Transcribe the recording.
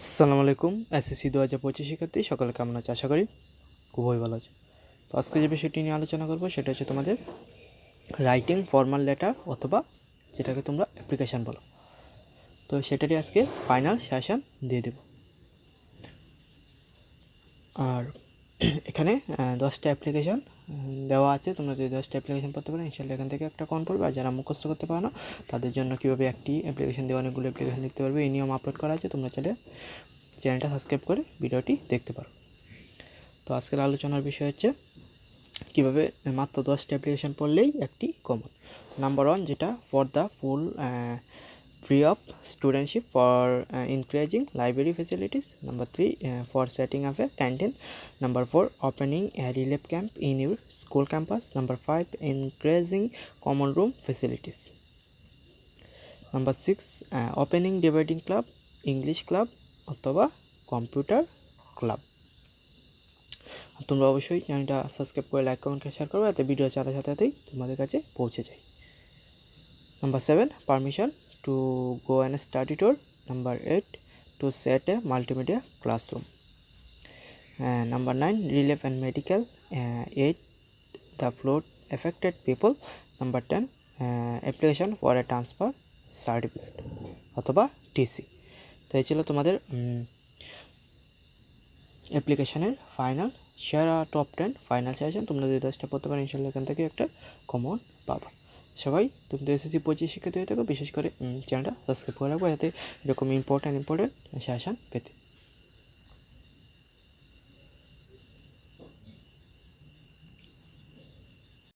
আসসালামু আলাইকুম, এসএসসি দু হাজার পঁচিশ শিক্ষার্থী, সকালে কেমন আছে? আশা করি খুবই ভালো আছে। তো আজকে যে বিষয়টি নিয়ে আলোচনা করব, সেটা হচ্ছে তোমাদের রাইটিং ফর্মাল লেটার অথবা যেটাকে তোমরা অ্যাপ্লিকেশান বলো। তো সেটারই আজকে ফাইনাল সেশন দিয়ে দেব। আর এখানে দশটা অ্যাপ্লিকেশান দেওয়া আছে। তোমরা যদি দশটা অ্যাপ্লিকেশান পড়তে পারো ইনশাল্লাহ এখান থেকে একটা কন পড়বে। আর যারা মুখস্থ করতে পারো না, তাদের জন্য কীভাবে একটি অ্যাপ্লিকেশান দিয়ে অনেকগুলো অ্যাপ্লিকেশান লিখতে পারবে, এই নিয়ম আপলোড করা আছে। তোমরা চাইলে চ্যানেলটা সাবস্ক্রাইব করে ভিডিওটি দেখতে পারো। তো আজকের আলোচনার বিষয় হচ্ছে, কীভাবে মাত্র দশটা অ্যাপ্লিকেশান পড়লেই একটি কমন নাম্বার ওয়ান যেটা for the full free of studentship for increasing library facilities number three for setting up a canteen number four opening a relief camp in your school campus number five increasing common room facilities number six opening dividing club English club অথবা computer club তোমরা অবশ্যই চ্যানেলটা subscribe করে like comment share করবে যাতে video ছাড়ার সাথে সাথেই তোমাদের কাছে পৌঁছে যায়। Number seven permission to go and study tour number eight to set a multimedia classroom number nine relief and medical aid the flood affected people number ten application for a transfer certificate অথবা TC তো এই ছিল তোমাদের অ্যাপ্লিকেশানের final সেরা top ten final session তোমরা যদি দশটা পড়তে পারো ইনশাল্লাহ এখান থেকে একটা কমন পাবা। সবাই, তোমাদের এসএসসি পঁচিশ শিক্ষার্থী হয়ে থাকো বিশেষ করে চ্যানেলটা সাবস্ক্রাইব করে রাখব যাতে এরকম ইম্পর্ট্যান্ট ইম্পর্ট্যান্ট সেশন পেতে।